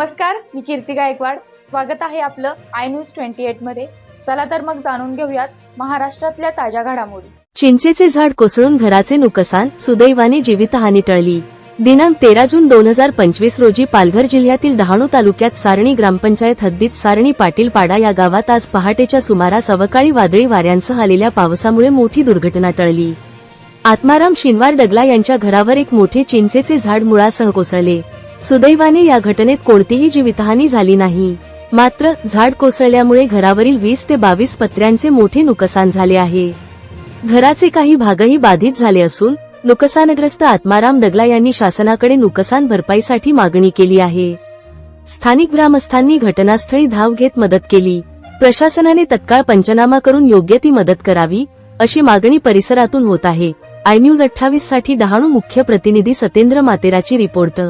नमस्कार मी कीर्ती गायकवाड. स्वागत आहे आपलं आय न्यूज ट्वेंटी एटमध्ये. चला तर मग जाणून घेऊयात महाराष्ट्रातल्या ताज्या घडामोडी. चिंचेचे झाड कोसळून घराचे नुकसान सुदैवाने जीवितहानी टळली. दिनांक तेरा जून दोन हजार पंचवीस रोजी पालघर जिल्ह्यातील डहाणू तालुक्यात सारणी ग्रामपंचायत हद्दीत सारणी पाटीलपाडा या गावात आज पहाटेच्या सुमारास अवकाळी वादळी वाऱ्यांसह आलेल्या पावसामुळे मोठी दुर्घटना टळली. आत्माराम शिनवार डगला यांच्या घरावर एक मोठे चिंचेचे झाड मुळासह कोसळले. सुदैवाने या घटनेत कोणतीही जीवितहानी झाली नाही. मात्र झाड कोसळल्यामुळे घरावरील वीस ते बावीस पत्र्यांचे मोठे नुकसान झाले आहे. घराचे काही भागही बाधित झाले असून नुकसानग्रस्त आत्माराम दगला यांनी शासनाकडे नुकसान भरपाईसाठी मागणी केली आहे. स्थानिक ग्रामस्थांनी घटनास्थळी धाव घेत मदत केली. प्रशासनाने तत्काळ पंचनामा करून योग्य ती मदत करावी अशी मागणी परिसरातून होत आहे. आय न्यूज अठ्ठावीससाठी डहाणू मुख्य प्रतिनिधी सतेंद्र मातेराची रिपोर्ट.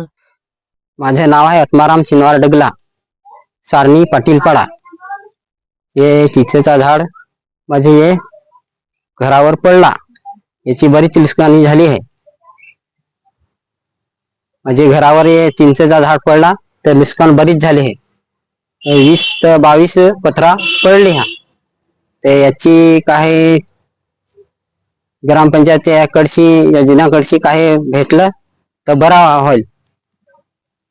माझे नाव आहे आत्माराम चिनवार डगला. सारणी पाटीलपाडा. हे चिचेचा झाड माझे हे घरावर पडला. याची बरीच नुकसानी झाली आहे. माझे घरावर हे चिंचेचा झाड पडला तर नुकसान बरीच झाले आहे. वीस तर बावीस पत्रा पडली ह्या ते याची काही ग्रामपंचायतच्या कडची योजनाकडची काही भेटलं तर बरा होईल.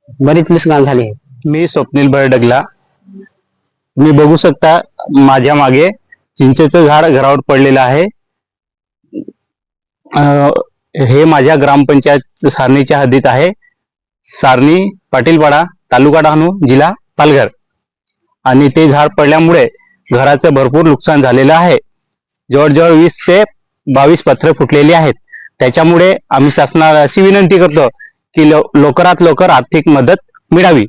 बरीच नुकसान झाली मी स्वप्नील बरडगला. तुम्ही बघू शकता माझ्या मागे चिंचेचं झाड घरावर पडलेलं आहे. हे माझ्या ग्रामपंचायत सारणीच्या हद्दीत आहे. सारणी पाटीलपाडा तालुका डहाणू जिल्हा पालघर. आणि ते झाड पडल्यामुळे घराचं भरपूर नुकसान झालेलं आहे. जवळजवळ वीस ते बावीस पत्रे फुटलेली आहेत. त्याच्यामुळे आम्ही शासनाला अशी विनंती करतो की लव- लवकरात लवकर आर्थिक मदत मिळावी.